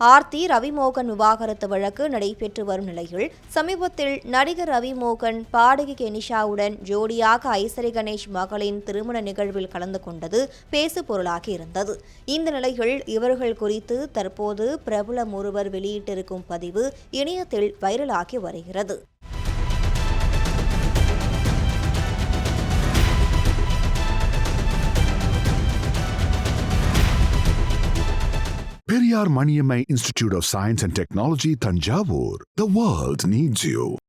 ஆர்த்தி ரவிமோகன் விவாகரத்து வழக்கு நடைபெற்று வரும் நிலையில் சமீபத்தில் நடிகர் ரவிமோகன் பாடகி கெனிஷாவுடன் ஜோடியாக ஐசரி கணேஷ் மகளின் திருமண நிகழ்வில் கலந்து கொண்டது பேசு பொருளாகி இருந்தது. இந்த நிலையில் இவர்கள் குறித்து தற்போது பிரபலம் ஒருவர் வெளியிட்டிருக்கும் பதிவு இணையத்தில் வைரலாகி வருகிறது. Periyar Maniammai Institute of Science and Technology, Tanjavur. The world needs you.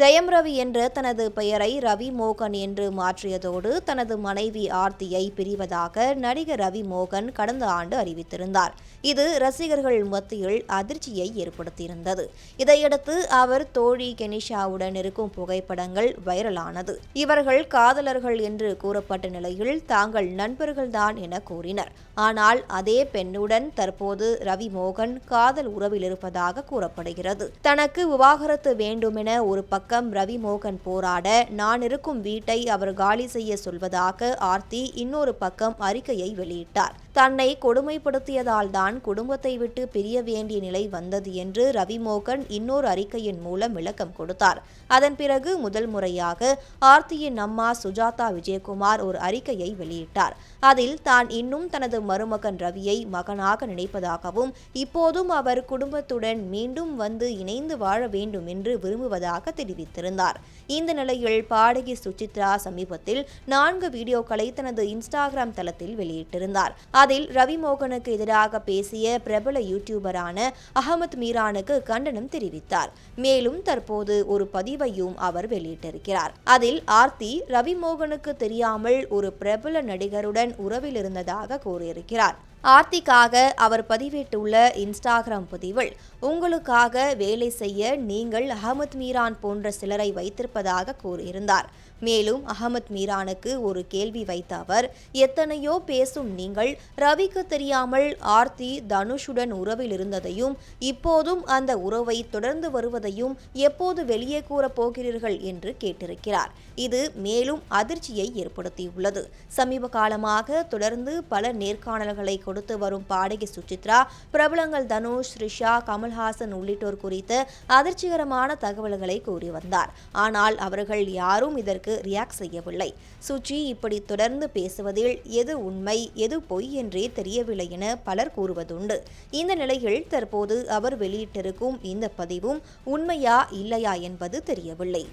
Jayam Ravi என்ற தனது பெயரை ரவி மோகன் என்று மாற்றியதோடு தனது மனைவி ஆர்த்தியை பிரிவதாக நடிகர் ரவி மோகன் கடந்த ஆண்டு அறிவித்திருந்தார். இது ரசிகர்கள் மத்தியில் அதிர்ச்சியை ஏற்படுத்தியிருந்தது. இதையடுத்து அவர் தோழி கெனிஷாவுடன் இருக்கும் புகைப்படங்கள் வைரலானது. இவர்கள் காதலர்கள் என்று கூறப்பட்ட நிலையில் தாங்கள் நண்பர்கள்தான் என கூறினர். ஆனால் அதே பெண்ணுடன் தற்போது ரவி மோகன் காதல் உறவில் இருப்பதாக கூறப்படுகிறது. தனக்கு விவாகரத்து வேண்டுமென ஒரு பக்கம் ரவி மோகன் போராட நான் இருக்கும் வீட்டை அவர் காலி செய்ய சொல்வதாக ஆர்த்தி இன்னொரு பக்கம் அறிக்கையை வெளியிட்டார். தன்னை கொடுமைப்படுத்தியதால் தான் குடும்பத்தை விட்டு பிரிய வேண்டிய நிலை வந்தது என்று ரவி மோகன் இன்னொரு அறிக்கையின் மூலம் விளக்கம் கொடுத்தார். அதன் பிறகு முதல் முறையாக ஆர்த்தியின் அம்மா சுஜாதா விஜயகுமார் ஒரு அறிக்கையை வெளியிட்டார். அதில் தான் இன்னும் தனது மருமகன் ரவியை மகனாக நினைப்பதாகவும் இப்போதும் அவர் குடும்பத்துடன் மீண்டும் வந்து இணைந்து வாழ வேண்டும் என்று விரும்புவதாக தெரிவித்திருந்தார். இந்த நிலையில் பாடகி சுசித்ரா சமீபத்தில் நான்கு வீடியோக்களை தனது இன்ஸ்டாகிராம் தளத்தில் வெளியிட்டிருந்தார். அதில் ரவிமோகனுக்கு எதிராக பேசிய பிரபல யூடியூபரான அகமது மீரானுக்கு கண்டனம் தெரிவித்தார். மேலும் தற்போது ஒரு பதிவையும் அவர் வெளியிட்டிருக்கிறார். அதில் ஆர்த்தி ரவிமோகனுக்கு தெரியாமல் ஒரு பிரபல நடிகருடன் உறவில் இருந்ததாக கூறியிருக்கிறார். ஆர்த்திக்காக அவர் பதிவிட்டுள்ள இன்ஸ்டாகிராம் பதிவில் உங்களுக்காக வேலை செய்ய நீங்கள் அகமது மீரான் போன்ற சிலரை வைத்திருப்பதாக கூறியிருந்தார். மேலும் அகமத் மீரானுக்கு ஒரு கேள்வி வைத்த அவர் எத்தனையோ பேசும் நீங்கள் ரவிக்கு தெரியாமல் ஆர்த்தி தனுஷுடன் உறவில் இருந்ததையும் இப்போதும் அந்த உறவை தொடர்ந்து வருவதையும் எப்போது வெளியே கூறப் போகிறீர்கள்? என்று கேட்டிருக்கிறார். இது மேலும் அதிர்ச்சியை ஏற்படுத்தியுள்ளது. சமீப காலமாக தொடர்ந்து பல நேர்காணல்களை கொடுத்து வரும் பாடகி சுசித்ரா பிரபலங்கள் தனுஷ் ரிஷா கமல்ஹாசன் உள்ளிட்டோர் குறித்து அதிர்ச்சிகரமான தகவல்களை கூறி வந்தார். ஆனால் அவர்கள் யாரும் இதற்கு ரியாக்ட் செய்யவில்லை. சுச்சி இப்படி தொடர்ந்து பேசுவதில் எது உண்மை எது பொய் என்றே தெரியவில்லை என பலர் கூறுவதுண்டு. இந்த நிலையில் தற்போது அவர் வெளியிட்டிருக்கும் இந்த பதிவும் உண்மையா இல்லையா என்பது தெரியவில்லை.